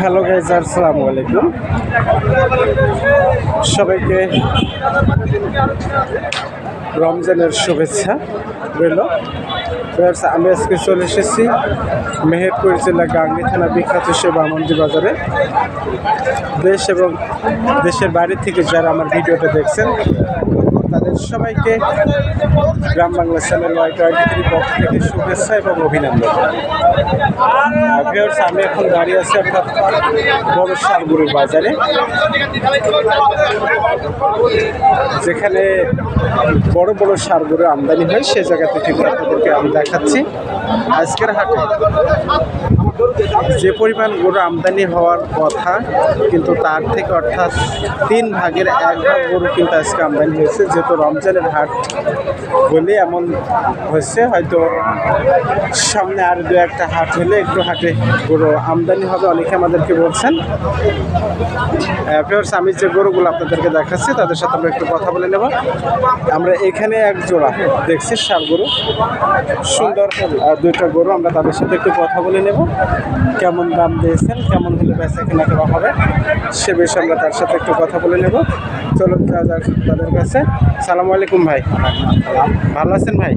Hello guys আসসালামু আলাইকুম। সবাইকে রমজানের শুভেচ্ছা রইল। আমি আজকে চলে এসেছি মেহেরপুর জেলা গাঙ্গি থানা বিখ্যাত সে বামন্দি বাজারে। দেশ এবং দেশের বাইরে থেকে যারা আমার ভিডিওটা দেখছেন তাদের সবাইকে Gram Bangla channel Y twenty পক্ষ থেকে শুভেচ্ছা এবং অভিনন্দন। আমি এখন দাঁড়িয়ে আছি অর্থাৎ বড় সারগুরুর বাজারে, যেখানে বড় বড় সারগুলো আমদানি হয়, সে জায়গা থেকে আপনাদেরকে আমি দেখাচ্ছি। আজকের হাটে যে পরিমাণ গরু আমদানি হওয়ার কথা, কিন্তু তার থেকে অর্থাৎ তিন ভাগের এক ভাগ গরু কিন্তু আজকে আমদানি হয়েছে, যেহেতু রমজানের হাট বলে এমন হয়েছে, হয়তো সামনে আর দু একটা হাট হলে একটু হাটে গরু আমদানি হবে, অনেকে আমাদেরকে বলছেন। ফেয়ার্স আমি যে গরুগুলো আপনাদেরকে দেখাচ্ছি, তাদের সাথে আমরা একটু কথা বলে নেব। আমরা এখানে এক জোড়া দেখছি সার গরু। সুন্দর দুইটা গরু, আমরা তাদের সাথে একটু কথা বলে নেব। কেমন দাম দিয়েছেন কেমন হলে বেচা কেনা করা হবে সে বিষয়ে আমরা তার সাথে একটু কথা বলে নেব। চলুন তাদের কাছে। সালাম আলাইকুম ভাই। ভালো আছেন ভাই?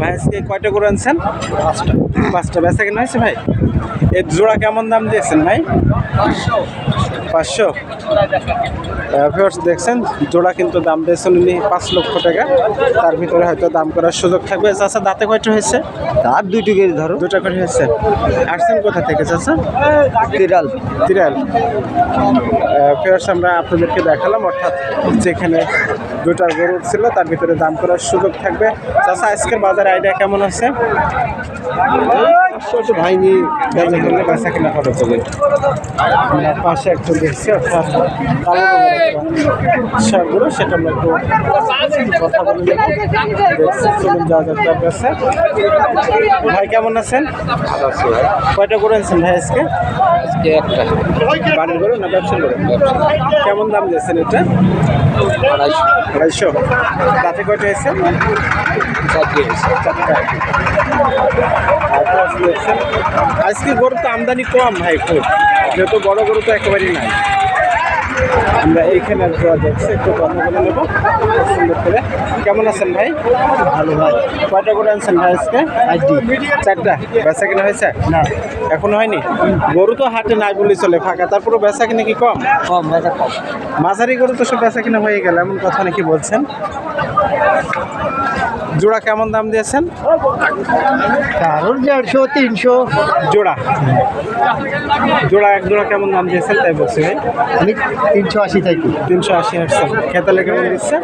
ভাই আজকে কয়টা করে আনছেন? পাঁচটা। পাঁচটা। বেচা কেনা হয়েছে ভাই? এর জোড়া কেমন দাম দিয়েছেন ভাই? পাঁচশো। ভিউয়ার্স দেখছেন জোড়া কিন্তু দাম দিয়েছেন উনি পাঁচ লক্ষ টাকা। তার ভিতরে হয়তো দাম করার সুযোগ থাকবে। চাচা দাঁতে কয়টা হয়েছে? তার দুইটি কেজি ধরো। দুটা করে হয়েছে। আসছেন কোথা থেকে চাচা? তিরাল। তিরাল। ফেয়ার্স আমরা আপনাদেরকে দেখালাম অর্থাৎ যেখানে দুটা গরু ছিল তার ভিতরে দাম করার সুযোগ থাকবে। চাচা আজকের বাজার আইডিয়া কেমন আছে? বেচা বেচা কিনা করে চলে। আমরা পাশে একটু দেখছি অর্থাৎ সেটা আমরা একটু কথা বলে চলুন যাওয়া যাক তার কাছে ভাই কেমন আছেন? কয়টা করে আনছেন ভাই আজকে? আজকে একটা। বাড়ির গরু না ব্যবসা গরু? কেমন দাম দিয়েছেন এটা? আড়াইশো। আড়াইশো তাতে কয়টা এসে চারটে চারটা। আজকে বড় আজকে গরু তো আমদানি কম ভাই খুব। যেহেতু বড় গরু তো একেবারেই নাই। আমরা এইখানে দেখছি একটু কথা বলে নেব। সুন্দর করে কেমন আছেন ভাই? ভালো ভাই। কয়টা করে আনছেন ভাই আজকে? চারটা। বেচা কিনা হয়েছে? না। এখনও হয়নি? গরু তো হাটে নাই বলে চলে ফাঁকা তারপরে বেচা কিনা কি কম? কম বেচা কম। মাঝারি গরু তো সব বেচা কিনা হয়ে গেল এমন কথা নাকি বলছেন? জোড়া কেমন দাম দিয়েছেন? কারোর দেড়শো তিনশো। জোড়া। জোড়া এক জোড়া কেমন দাম দিয়েছেন তাই বলছি ভাই? আমি তিনশো আশি থাকি তিনশো আশি হাঁটছেন খেতালে কেমন দিচ্ছে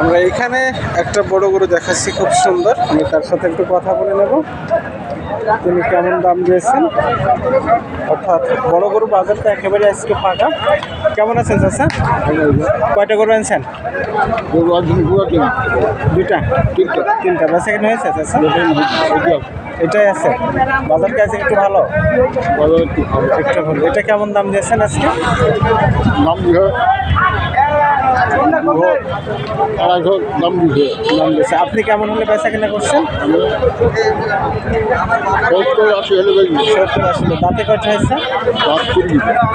আমরা এখানে একটা বড় গরু দেখাচ্ছি খুব সুন্দর। আমি তার সাথে একটু কথা বলে নেব। তিনি কেমন দাম দিয়েছেন? অর্থাৎ বড় গরু বাজারটা একেবারে আজকে ফাঁকা। কেমন আছেন চাষা কয়টা গরু আনছেন? দুইটা? তিনটা। তিনটা। বেচা কেন হয়েছে চাষা এটাই আছে। বাজার কাছে একটু ভালো? একটু ভালো। এটা কেমন দাম দিয়েছেন আজকে? দিয়ে আড়াইশো দাম আপনি কেমন হলে পয়সা কেনা করছেন? সত্তর আশি হলে সত্তর আসলে দাঁতে কয়টা হয়েছে?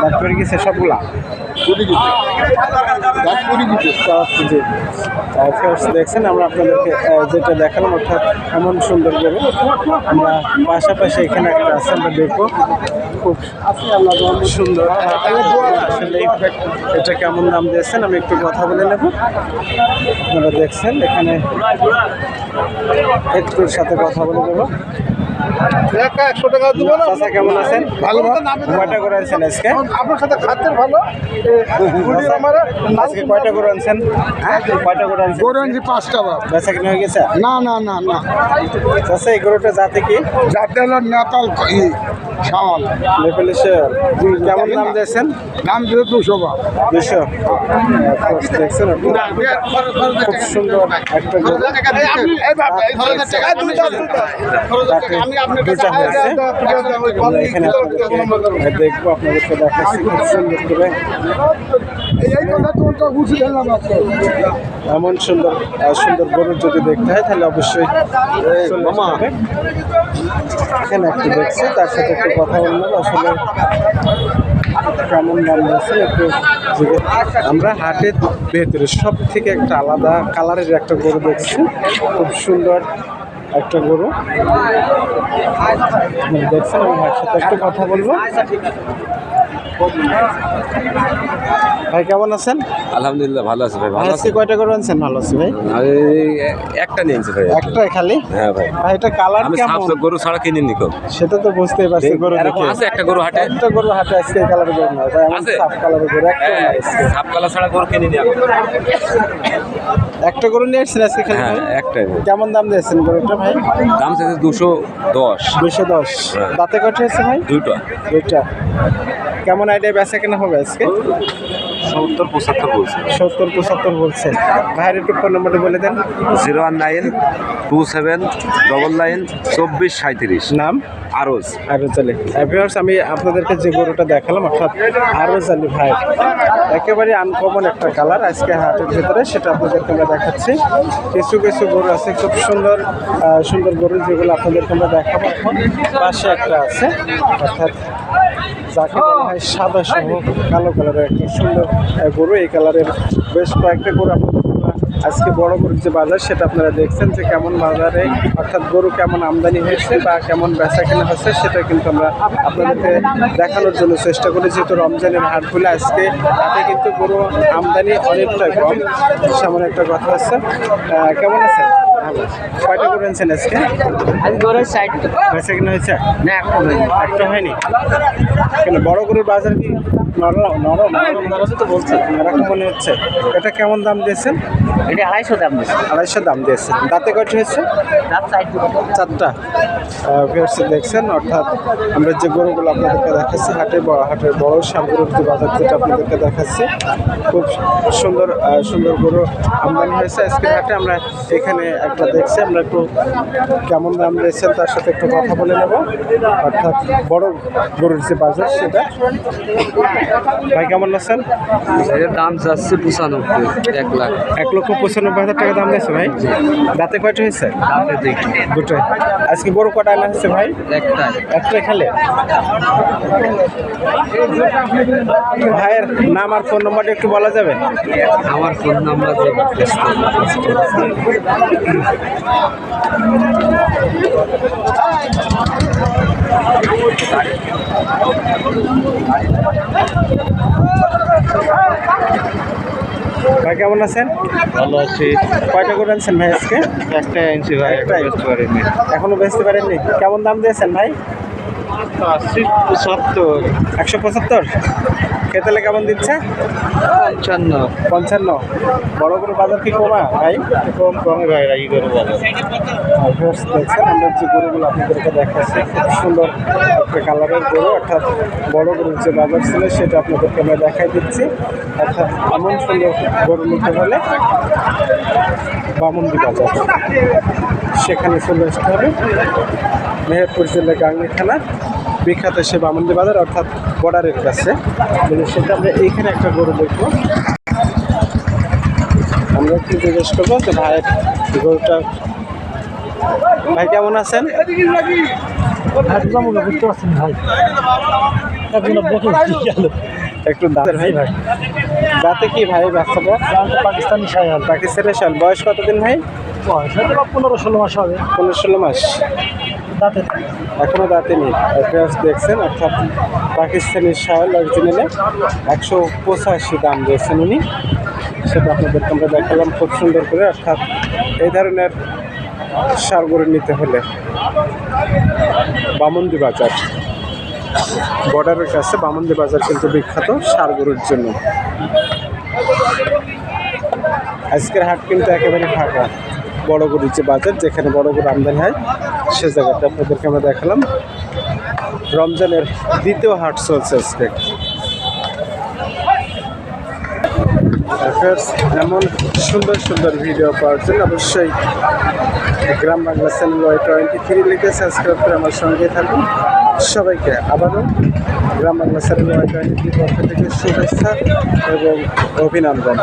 দাঁত গেছে সবগুলা? দেখছেন আমরা আপনাদেরকে যেটা দেখালাম অর্থাৎ এমন সুন্দর করে আমরা পাশাপাশি এখানে একটা আছে আমরা দেখব। খুব সুন্দর। আসলে এটা কেমন দাম দিয়েছেন আমি একটু কথা বলে নেব। আপনারা দেখছেন এখানে একটুর সাথে কথা বলে দেবো একশো টাকা দেবো না। চাচা কেমন আছেন? ভালো। কয়টা করে আনছেন আজকে? আপনার সাথে খাদ্যের ভালো। আজকে কয়টা করে আনছেন? হ্যাঁ? কয়টা করে আনছেন? গরু আনছি পাঁচটা বাপ। বেচা কিনা হয়ে গেছে? না না না না। চাচা এই গরুটা জাতে কি? হলো কেমন দাম দিয়েছেন? দাম দিলে দুশো বাপ। দুশো? দেখছেন খুব সুন্দর একটা দুটা হয়েছে এখানে দেখব আপনাদেরকে দেখাচ্ছি খুব সুন্দর করে। এই কথা তোরটা বুঝে গেলাম এমন সুন্দর সুন্দর গরু যদি দেখতে হয় তাহলে অবশ্যই এখানে একটু দেখছি তার সাথে একটু কথা বললাম আসলে কেমন দাম দিয়েছে একটু আমরা হাটের ভেতরে সব থেকে একটা আলাদা কালারের একটা গরু দেখছি খুব সুন্দর। একটা গরু। আপনারা দেখছেন আমি ভাইয়ের সাথে একটু কথা বলব। ভাই কেমন আছেন? আলহামদুলিল্লাহ ভালো আছে ভাই। ভালো আছি কয়টা গরু আনছেন? ভালো আছি ভাই। আমি একটা নিয়েছি ভাই। একটাই খালি? হ্যাঁ ভাই। ভাই এটা কালার আমি কেমন? সাপ গরু ছাড়া কিনে নিকো সেটা তো বুঝতেই পারছি গরু দেখে। আছে একটা গরু হাটে? একটা গরু হাটে আজকে এই কালারের গরু না ভাই আমার আছে? সাপ কালারের গরু একটা হ্যাঁ, সাপ কালা ছাড়া গরু কিনে নি আমি। একটা গরু নিয়ে আসছেন আজকে খালি হ্যাঁ? একটাই কেমন দাম দিয়েছেন গরুটা ভাই? দাম চাইছে দুশো দশ। দুশো দশ। হ্যাঁ। দাঁতে কটা হয়েছে ভাই? দুইটা। দুইটা। কেমন আইডিয়া বেচা কেনা হবে আজকে? সত্তর পঁচাত্তর বলছে। সত্তর পঁচাত্তর বলছে। ভাইয়ের একটু ফোন নাম্বারটা বলে দেন। Zero one nine two seven double nine চব্বিশ সাঁত্রিশ নাম? আরজ। আরও আলী। ভিউয়ার্স আমি আপনাদেরকে যে গরুটা দেখালাম অর্থাৎ আরও আলী ভাই একেবারে আনকমন একটা কালার আজকে হাটের ভিতরে সেটা আপনাদেরকে আমরা দেখাচ্ছি। কিছু কিছু গরু আছে খুব সুন্দর সুন্দর গরু যেগুলো আপনাদেরকে আমরা দেখাবো এখন। পাশে একটা আছে অর্থাৎ যাকে বলা হয় সাদা সহ কালো কালারের একটা সুন্দর গরু। এই কালারের বেশ কয়েকটা গরু আপনাদের আজকে বড় গরুর যে বাজার সেটা আপনারা দেখছেন যে কেমন বাজারে অর্থাৎ গরু কেমন আমদানি হয়েছে বা কেমন বেচা কেনা হচ্ছে সেটা কিন্তু আমরা আপনাদেরকে দেখানোর জন্য চেষ্টা করি। যেহেতু রমজানের হাট বলে আজকে হাটে কিন্তু গরু আমদানি অনেকটা কম। সেমন একটা কথা আছে। কেমন আছেন? ভালো। কয়টা আনছেন আজকে? আজ গরুর সাইড বেচা কেনা হয়েছে? না এখন হয়নি। একটা হয়নি? কেন বড় গরুর বাজার কি নরম? নরম নরম তো বলছে। এরকম মনে হচ্ছে। এটা কেমন দাম দিয়েছেন? এটা আড়াইশো দাম দিচ্ছে আড়াইশো দাম দিয়েছে। দাঁতে কয়টি হয়েছে? চারটা। ভিউয়ার্স দেখছেন অর্থাৎ আমরা যে গরুগুলো আপনাদেরকে দেখাচ্ছি হাটে বড় হাটের বড় সারগরুর যে বাজার যেটা আপনাদেরকে দেখাচ্ছি খুব সুন্দর সুন্দর গরু আমদানি হয়েছে। আজকে হাটে আমরা এখানে একটা দেখছি আমরা একটু কেমন দাম দিয়েছেন তার সাথে একটু কথা বলে নেব। অর্থাৎ বড় গরুর যে বাজার সেটা। ভাই কেমন আছেন? এর দাম যাচ্ছে পঁচানব্বই এক লাখ। এক লক্ষ পঁচানব্বই হাজার টাকা দাম দিয়েছে ভাই? দাঁতে কয়টা হয়েছে? দুটোই আজকে গরু কটা আনা হচ্ছে ভাই? একটাই। একটাই খেলে? ভাইয়ের নাম আর ফোন নম্বরটা একটু বলা যাবে? আমার ফোন নাম্বার ভাই কেমন আছেন? ভালো আছি। কয়টা করে আনছেন ভাই আজকে? একটা ইঞ্চি ভাই একটাই? বুঝতে পারিনি। এখনও বেচতে পারেননি? কেমন দাম দিয়েছেন ভাই? আশি পঁচাত্তর। একশো পঁচাত্তর? খেতেলে কেমন দিচ্ছে? পঞ্চান্ন। পঞ্চান্ন। বড় করে বাজার কি কমা ভাই? কম কমে ভাই রাজি করে দেখছেন আমরা যে গরুগুলো আপনাদেরকে দেখাচ্ছি খুব সুন্দর একটা কালারের গরু অর্থাৎ বড় গরুর যে বাজার ছিল সেটা আপনাদেরকে আমরা দেখাই দিচ্ছি। অর্থাৎ এমন সুন্দর গরু নিতে হলে বামন্দি বাজার। সেখানে চলে আসতে হবে। মেহেরপুর জেলার গাংনি থানা বিখ্যাত সে বামন্দি বাজার অর্থাৎ বর্ডারের কাছে। সেটা আমরা এইখানে একটা গরু দেখব। আমরা একটু জিজ্ঞেস করব যে ভাইয়ের গরুটা ভাই কেমন আছেন? বুঝতে পারছেন ভাই। একটু দাঁতের ভাই ভাই। দাঁতে কি ভাই বাচ্চাটা পাকিস্তানি সায়াল পাকিস্তানের সাল বয়স কতদিন ভাই? পনেরো ষোলো মাস হবে। পনেরো ষোলো মাস। তাতে এখনও দাঁতে নেই। দেখছেন, অর্থাৎ পাকিস্তানি শাল অরিজিনালে একশো পঁচাশি দাম দিয়েছেন উনি। সেটা আপনাদেরকে আমরা দেখালাম খুব সুন্দর করে, অর্থাৎ এই ধরনের সার গরু নিতে হলে বামন্দি বাজার, বর্ডারের কাছে বামন্দি বাজার কিন্তু বিখ্যাত সার গরুর জন্য। আজকের হাট কিন্তু একেবারে ফাঁকা। বড় গরুর যে বাজার, যেখানে বড় গরু আমদানি হয় সে জায়গাটা আপনাদেরকে আমরা দেখালাম। রমজানের দ্বিতীয় হাট চলছে আজকে। এমন সুন্দর সুন্দর ভিডিও পাওয়ার জন্য অবশ্যই Gram Bangla channel Y twenty three লিখে সাবস্ক্রাইব করে আমার সঙ্গে থাকুন। সবাইকে আবারও Gram Bangla channel Y twenty three পক্ষ থেকে শুভেচ্ছা এবং অভিনন্দন।